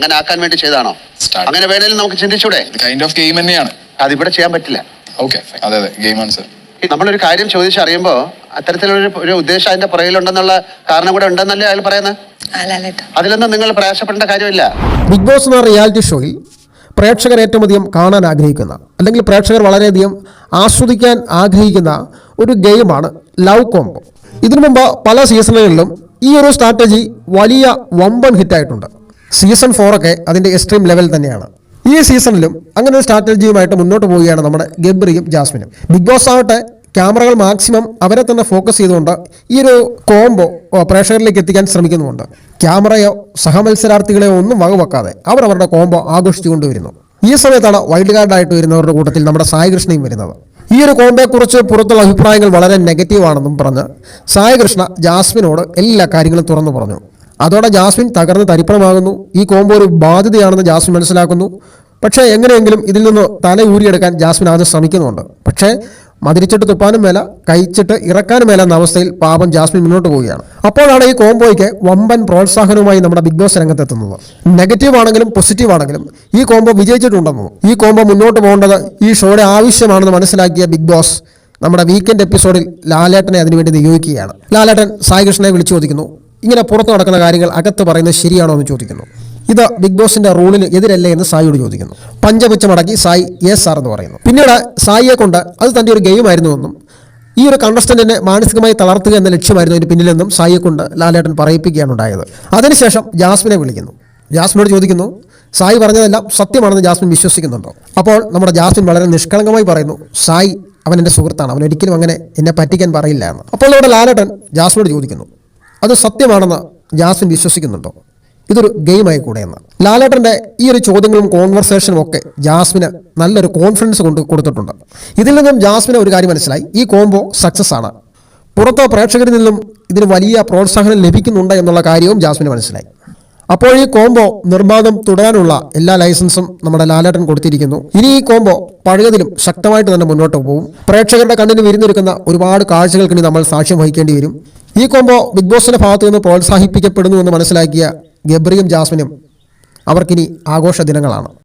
അങ്ങനെ ആക്കാൻ വേണ്ടി ചെയ്താണോ? അങ്ങനെ വേണേലും നമുക്ക് ചിന്തിച്ചൂടെ? കൈൻഡ് ഓഫ് ഗെയിം തന്നെയാണ്. അതിവിടെ ചെയ്യാൻ പറ്റില്ല. ഓക്കെ അതെ അതെ ഗെയിമാണ് സർ നമ്മളൊരു കാര്യം ചോദിച്ചറിയുമ്പോൾ അത്തരത്തിലൊരു ഒരു ഉദ്ദേശം അതിന്റെ പുറകിലുണ്ടെന്നുള്ള കാരണം കൂടെ ഉണ്ടെന്നല്ലേ അയാൾ പറയുന്നത്? അതിലൊന്നും നിങ്ങൾ പ്രയാസപ്പെടേണ്ട കാര്യമില്ല. ബിഗ് ബോസ് എന്ന റിയാലിറ്റി ഷോയിൽ പ്രേക്ഷകർ ഏറ്റവും അധികം കാണാൻ ആഗ്രഹിക്കുന്ന അല്ലെങ്കിൽ പ്രേക്ഷകർ വളരെയധികം ആസ്വദിക്കാൻ ആഗ്രഹിക്കുന്ന ഒരു ഗെയിമാണ് ലവ് കോംബോ ഇതിനു മുമ്പ് പല സീസണുകളിലും ഈ ഒരു സ്ട്രാറ്റജി വലിയ വമ്പൻ ഹിറ്റായിട്ടുണ്ട് സീസൺ ഫോറൊക്കെ അതിന്റെ എക്സ്ട്രീം ലെവൽ തന്നെയാണ്. ഈ സീസണിലും അങ്ങനെ ഒരു സ്ട്രാറ്റജിയുമായിട്ട് മുന്നോട്ട് പോവുകയാണ് നമ്മുടെ ഗബ്രിയും ജാസ്മിനും. ബിഗ് ബോസ് ആവട്ടെ ക്യാമറകൾ മാക്സിമം അവരെ തന്നെ ഫോക്കസ് ചെയ്തുകൊണ്ട് ഈ ഒരു കോംബോ പ്രേക്ഷകരിലേക്ക് എത്തിക്കാൻ ശ്രമിക്കുന്നുണ്ട് ക്യാമറയോ സഹമത്സരാർത്ഥികളെയോ ഒന്നും വകവെക്കാതെ അവർ അവരുടെ കോംബോ ആഘോഷിച്ചുകൊണ്ടുവരുന്നു. ഈ സമയത്താണ് വൈൽഡ് കാർഡായിട്ട് വരുന്നവരുടെ കൂട്ടത്തിൽ നമ്മുടെ സായികൃഷ്ണയും വരുന്നത്. ഈ ഒരു കോംബോയെക്കുറിച്ച് പുറത്തുള്ള അഭിപ്രായങ്ങൾ വളരെ നെഗറ്റീവാണെന്നും പറഞ്ഞ് സായി കൃഷ്ണ ജാസ്മിനോട് എല്ലാ കാര്യങ്ങളും തുറന്നു പറഞ്ഞു. അതോടെ ജാസ്മിൻ തകർന്ന് തരിപ്പണമാകുന്നു. ഈ കോംബോ ഒരു ബാധ്യതയാണെന്ന് ജാസ്മിൻ മനസ്സിലാക്കുന്നു. പക്ഷേ എങ്ങനെയെങ്കിലും ഇതിൽ നിന്ന് തല ഊരിയെടുക്കാൻ ജാസ്മിൻ ആദ്യം ശ്രമിക്കുന്നുണ്ട്. പക്ഷേ മതിരിച്ചിട്ട് തുപ്പാനും മേല കഴിച്ചിട്ട് ഇറക്കാനും മേല എന്ന അവസ്ഥയിൽ പാപം ജാസ്മിൻ മുന്നോട്ട് പോവുകയാണ്. അപ്പോഴാണ് ഈ കോംബോയ്ക്ക് വമ്പൻ പ്രോത്സാഹനവുമായി നമ്മുടെ ബിഗ് ബോസ് രംഗത്തെത്തുന്നത്. നെഗറ്റീവ് ആണെങ്കിലും പോസിറ്റീവ് ആണെങ്കിലും ഈ കോംബോ വിജയിച്ചിട്ടുണ്ടെന്നും? ഈ കോംബോ മുന്നോട്ട് പോകേണ്ടത് ഈ ഷോയുടെ ആവശ്യമാണെന്ന് മനസ്സിലാക്കിയ ബിഗ് ബോസ് നമ്മുടെ വീക്കെൻഡ് എപ്പിസോഡിൽ ലാലേട്ടനെ അതിനുവേണ്ടി നിയോഗിക്കുകയാണ്. ലാലേട്ടൻ സായികൃഷ്ണനെ വിളിച്ചു ചോദിക്കുന്നു ഇങ്ങനെ പുറത്തു നടക്കുന്ന കാര്യങ്ങൾ അകത്ത് പറയുന്നത് ശരിയാണോ എന്ന് ചോദിക്കുന്നു. ഇത് ബിഗ് ബോസിന്റെ റൂളിന് എതിരല്ലേ എന്ന് സായിയോട് ചോദിക്കുന്നു. പഞ്ചപുച്ച മടക്കി സായി യെസ് സാർ എന്ന് പറയുന്നു. പിന്നീട് സായിയെ കൊണ്ട് അത് തന്റെ ഒരു ഗെയിം ആയിരുന്നു എന്നും ഈ ഒരു കണ്ടസ്റ്റന്റിനെ മാനസികമായി തളർത്തുക എന്ന ലക്ഷ്യമായിരുന്നു അതിന് പിന്നിലെന്നും സായിയെ കൊണ്ട് ലാലേട്ടൻ പറയിപ്പിക്കുകയാണ് ഉണ്ടായത്. അതിനുശേഷം ജാസ്മിനെ വിളിക്കുന്നു. ജാസ്മിനോട് ചോദിക്കുന്നു സായി പറഞ്ഞതെല്ലാം സത്യമാണെന്ന് ജാസ്മിൻ വിശ്വസിക്കുന്നുണ്ടോ? അപ്പോൾ നമ്മുടെ ജാസ്മിൻ വളരെ നിഷ്കളങ്കമായി പറയുന്നു സായി അവൻ എന്റെ സുഹൃത്താണ്. അവൻ ഒരിക്കലും അങ്ങനെ എന്നെ പറ്റിക്കാൻ പറയില്ല എന്ന്. അപ്പോൾ നമ്മുടെ ലാലേട്ടൻ ജാസ്മിനോട് ചോദിക്കുന്നു അത് സത്യമാണെന്ന് ജാസിൻ വിശ്വസിക്കുന്നുണ്ടോ? ഇതൊരു ഗെയിമായി കൂടെ എന്ന് ലാലേട്ടന്റെ ഈ ഒരു ചോദ്യങ്ങളും കോൺവെർസേഷനും ഒക്കെ ജാസ്മിന് നല്ലൊരു കോൺഫിഡൻസ് കൊണ്ട് കൊടുത്തിട്ടുണ്ട്. ഇതിൽ നിന്നും ജാസ്മിന് ഒരു കാര്യം മനസ്സിലായി. ഈ കോംബോ സക്സസ് ആണ്. പുറത്ത് പ്രേക്ഷകരിൽ നിന്നും ഇതിന് വലിയ പ്രോത്സാഹനം ലഭിക്കുന്നുണ്ട് എന്നുള്ള കാര്യവും ജാസ്മിന് മനസ്സിലായി. അപ്പോൾ ഈ കോംബോ നിർബാധം തുടരാനുള്ള എല്ലാ ലൈസൻസും നമ്മുടെ ലാലേട്ടൻ കൊടുത്തിരിക്കുന്നു. ഇനി ഈ കോംബോ പഴയതിലും ശക്തമായിട്ട് തന്നെ മുന്നോട്ട് പോകും. പ്രേക്ഷകരുടെ കണ്ണിന് വിരുന്നൊരുക്കുന്ന ഒരുപാട് കാഴ്ചകൾക്ക് ഇനി നമ്മൾ സാക്ഷ്യം വഹിക്കേണ്ടി വരും. ഈ കോംബോ ബിഗ് ബോസിന്റെ ഭാഗത്തു നിന്ന് പ്രോത്സാഹിപ്പിക്കപ്പെടുന്നു എന്ന് മനസ്സിലാക്കിയ ഗബ്രിയും ജാസ്മിനും അവർക്കിനി ആഘോഷ ദിനങ്ങളാണ്